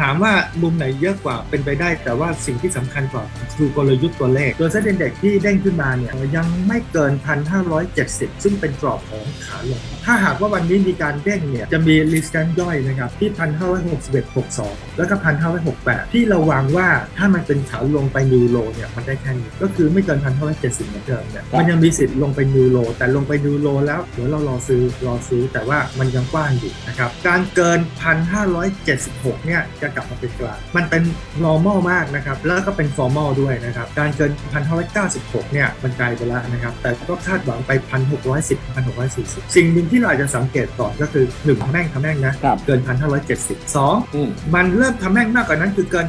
ถามว่ามุมไหนเยอะกว่าเป็นไปได้ แต่ว่าสิ่งที่สำคัญกว่าคือกลยุทธ์ตัวเลข ตัวเซ็นเด็กที่เด้งขึ้นมาเนี่ยยังไม่เกิน 1,570 ซึ่งเป็นกรอบของขาลง ถ้าหากว่าวันนี้มีการเด้งเนี่ยจะมีลิสต์ย่อยนะครับที่ 1,561.62 แล้วก็ 1,568 ที่เระวังว่าถ้ามันเป็นขาลงไปนิวโลเนี่ยมันได้แค่นี้ก็คือไม่เกิน 1,570เหมือนเดิมเนี่ยมันยังมีสิทธิ์ลงไปนิวโลแต่ลงไปนิวโลแล้วเดี๋ยวเรารอซื้อรอซื้อแต่ว่ามันยังกว้างอยู่นะครับการเกิน 1,576 เนี่ย จะกลับมาเป็นกลาง มันเป็น normal มากนะครับ แล้วก็เป็น formal ด้วยนะครับ การเกิน 1,596 เนี่ย มันไกลไปแล้วนะครับ แต่ก็คาดหวังไป 1,610 1,640 สิ่งหนึ่งที่เราอาจจะสังเกตก่อนก็คือ1ทำแม่งทำแม่งนะครับเกิน 1,570 2อืมมันเริ่มทำแม่งมากกว่านั้นคือเกิน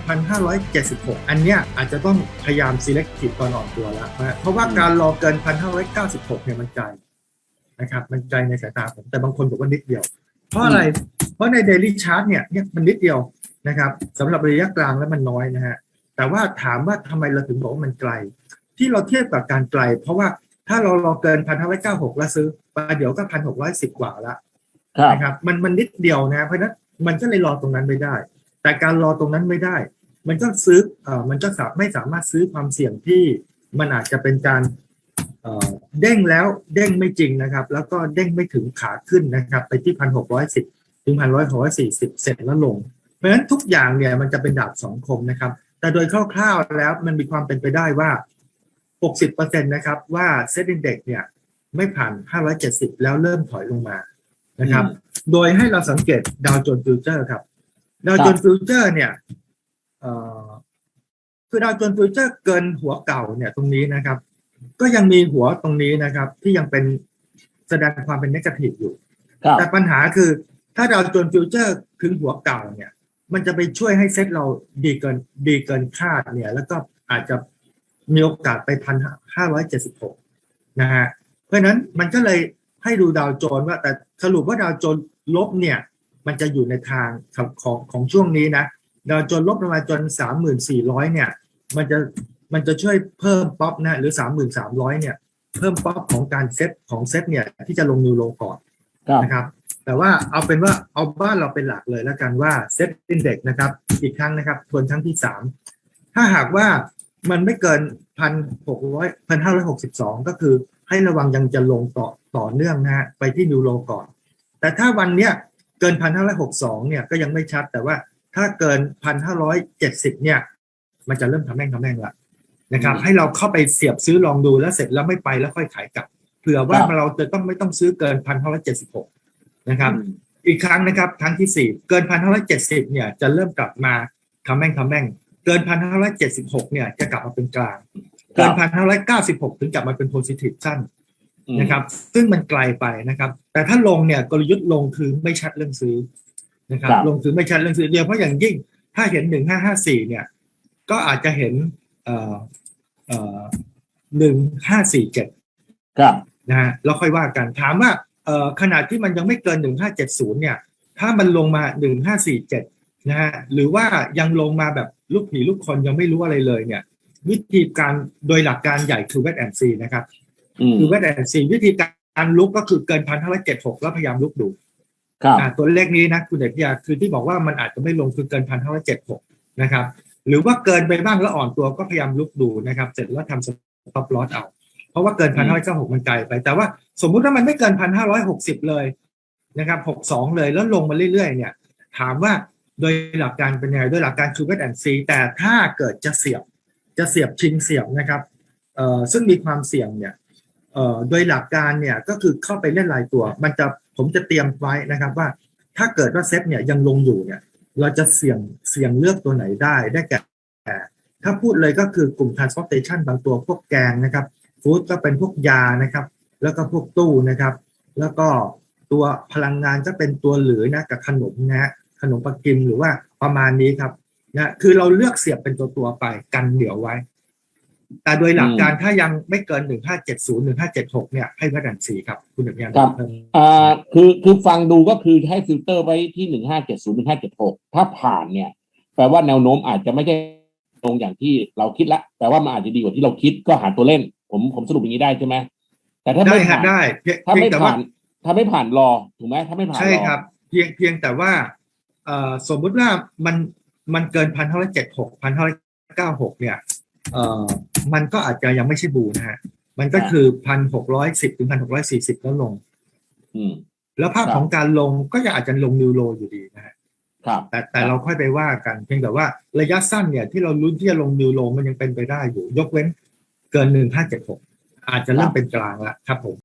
1,576 อันเนี้ยอาจจะต้องพยายาม selective ตอนอ่อนตัวแล้วนะเพราะว่าการรอเกิน 1,596 เนี่ยมันไกลนะครับมันไกลในสายตาผมแต่บางคนบอกว่านิดเดียว เพราะอะไร เพราะใน daily chart เนี่ยเนี่ยมันนิดเดียว นะครับสำหรับระยะกลางแล้วมันน้อยนะฮะแต่ว่าถามว่าทำไมเราถึงบอกว่ามันไกล ที่เราเทียบกับการไกล เพราะว่าถ้าเรารอเกิน1,596แล้วซื้อมาเดี๋ยวก็1,610กว่าละครับนะครับมันมันนิดเดียวนะเพราะฉะนั้นมันก็เลยรอตรงนั้นไม่ได้ แต่การรอตรงนั้นไม่ได้ มันก็ซื้อเอ่อมันก็สาไม่สามารถซื้อความเสี่ยงที่มันอาจจะเป็นการเอ่อเด้งแล้วเด้งไม่จริงนะครับ แล้วก็เด้งไม่ถึงขาขึ้นนะครับ ไปที่พันหกร้อยสิบถึงพันร้อยหกร้อยสี่สิบเสร็จแล้วลงเพ ราะฉะนั้นทุกอย่างเนี่ยมันจะเป็นดาบสองคมนะครับ แต่โดยคร่าวๆแล้วมันมีความเป็นไปได้ว่า 60%นะครับว่าเซ็นดินเด็กเนี่ยไม่ผ่าน 570 แล้วเริ่มถอยลงมานะครับ โดยให้เราสังเกตดาวโจนส์ฟิวเจอร์ครับดาวโจนส์ฟิวเจอร์เนี่ยเอ่อคือดาวโจนส์ฟิวเจอร์เกินหัวเก่าเนี่ยตรงนี้นะครับ ก็ยังมีหัวตรงนี้นะครับ ที่ยังเป็นแสดงความเป็นนกาทีฟอยู่ครับแต่ปัญหาคือถ้าดาวโจนส์ฟิวเจอร์ถึงหัวเก่าเนี่ย มันจะไปช่วยให้เซ็ตเราดีเกินดีเกินคาดเนี่ย แล้วก็อาจจะมีโอกาสไปพันห้าร้อยเจ็ดสิบหกนะฮะเพราะฉะนั้นมันก็เลยให้ดูดาวโจนส์ว่าแต่สรุปว่าดาวโจนส์ลบเนี่ย มันจะอยู่ในทางของของของช่วงนี้นะ ดาวโจนส์ลบลงมาจนสามหมื่นสี่ร้อยเนี่ย มันจะมันจะช่วยเพิ่มป๊อปนะหรือสามหมื่นสามร้อยเนี่ย เพิ่มป๊อปของการเซตของเซตเนี่ยที่จะลงนิวโลก่อนครับนะครับ แต่ว่าเอาเป็นว่าเอาบ้านเราเป็นหลักเลยแล้วกันว่าเซตอินเด็กนะครับ อีกครั้งนะครับ ทวนครั้งที่สามถ้าหากว่ามันไม่เกินพันหกร้อยพันห้าร้อยหกสิบสองก็คือให้ระวังยังจะลงต่อต่อเนื่องนะฮะไปที่นิวโลก่อน แต่ถ้าวันเนี้ยเกินพันห้าร้อยหกสองเนี่ยก็ยังไม่ชัด แต่ว่าถ้าเกินพันห้าร้อยเจ็ดสิบเนี่ยมันจะเริ่มทำแม่งทำแม่งละนะครับ ให้เราเข้าไปเสียบซื้อลองดูแล้วเสร็จแล้วไม่ไปแล้วค่อยขายกลับเผื่อว่าครับเราจะต้องไม่ต้องซื้อเกินพันห้าร้อยเจ็ดสิบหก นะครับ อีกครั้งนะครับครั้งที่สี่เกินพันห้าร้อยเจ็ดสิบเนี่ยจะเริ่มกลับมาทำแม่งทำแม่ง เกินพันห้าร้อยเจ็ดสิบหกเนี่ยจะกลับมาเป็นกลาง เกินพันห้าร้อยเก้าสิบหกถึงกลับมาเป็นโพซิทีฟสั้นอืมนะครับ ซึ่งมันไกลไปนะครับ แต่ถ้าลงเนี่ยกลยุทธ์ลงคือไม่ชัดเรื่องซื้อนะครับ ลงคือไม่ชัดเรื่องซื้อเดียวเพราะอย่างยิ่งถ้าเห็นหนึ่งห้าห้าสี่เนี่ย ก็อาจจะเห็นเอ่อเอ่อหนึ่งห้าสี่เจ็ดครับนะฮะแล้วค่อยว่ากันถามว่าเอ่อ ขนาดที่มันยังไม่เกิน 1570 เนี่ย ถ้ามันลงมา 1547 นะฮะ หรือว่ายังลงมาแบบลูกผีลูกคนยังไม่รู้อะไรเลยเนี่ย วิธีการโดยหลักการใหญ่คือเวทแอนซีนะครับอืมคือเวทแอนซีวิธีการลุกก็คือเกินพันห้าร้อยเจ็ดหกแล้วพยายามลุกดูครับอ่าตัวเลขนี้นะคุณเดชพิยาคือที่บอกว่ามันอาจจะไม่ลงคือเกินพันห้าร้อยเจ็ดหกนะครับ หรือว่าเกินไปบ้างแล้วอ่อนตัวก็พยายามลุกดูนะครับ เสร็จแล้วทำสต็อปลอสเอา เพราะว่าเกินพันห้าร้อยเก้าหกมันไกลไป แต่ว่าสมมุติว่ามันไม่เกินพันห้าร้อยหกสิบเลยนะครับหกสองเลยแล้วลงมาเรื่อยๆ เนี่ย ถามว่าโดยหลักการเป็นยังไงโดยหลักการ True Wait and See แต่ถ้าเกิดจะเสียบจะเสียบชิงเสียบนะครับเอ่อซึ่งมีความเสี่ยงเนี่ยเอ่อโดยหลักการเนี่ยก็คือเข้าไปเล่นรายตัว มันจะผมจะเตรียมไว้นะครับว่าถ้าเกิดว่าเซ็ตเนี่ยยังลงอยู่เนี่ย เราจะเสี่ยงเสี่ยงเลือกตัวไหนได้ได้แก่ ถ้าพูดเลยก็คือกลุ่ม transportation บางตัวพวกแกงนะครับ ฟู้ดก็เป็นพวกยานะครับ แล้วก็พวกตู้นะครับ แล้วก็ตัวพลังงานก็เป็นตัวเหลือนะกับขนมนะฮะขนมปักกิมหรือว่าประมาณนี้ครับนะคือเราเลือกเสียบเป็นตัวตัวๆไปกันเหลียวไว้ แต่โดยหลักการถ้ายังไม่เกิน1570 1576เนี่ยให้วัดดันสีครับ คุณหนึ่งยันครับเพิ่มอ่าคือคือฟังดูก็คือให้ฟิลเตอร์ไว้ที่หนึ่งห้าเจ็ดศูนย์หนึ่งห้าเจ็ดหกถ้าผ่านเนี่ย แปลว่าแนวโน้มอาจจะไม่ใช่ตรงอย่างที่เราคิดละแปลว่ามันอาจจะดีกว่าที่เราคิดก็หาตัวเล่น ผมผมสรุปอย่างนี้ได้ใช่ไหมแต่ถ้าได้ไม่ครัผ่าบนได้เพียงถ้าเพียไม่งแต่ว่า ผ่านถ้าไม่ผ่านรอถูกไหมถ้าไม่ผ่านใช่รอครับ เพียงเพียงแต่ว่าเอ่อสมมุติว่ามันมันเกินพันห้าร้อยเจ็ดหกพันห้าร้อยเก้าหกเนี่ยเอ่อมันก็อาจจะยังไม่ใช่บูนะฮะมันก็คือพันหกร้อยสิบถึงพันหกร้อยสี่สิบแล้วลง อืม แล้วภาพครับ ของการลงก็ยังอาจจะลงนิวโรอยู่ดีนะฮะครับ แต่แต่เราค่อยไปว่ากัน เพียงแต่ว่าระยะสั้นเนี่ยที่เราลุ้นที่จะลงนิวโรมันยังเป็นไปได้อยู่ ยกเว้น เกินหนึ่งห้าเจ็ดหกอาจจะเริ่คมรับเป็นกลางแล้วครับผม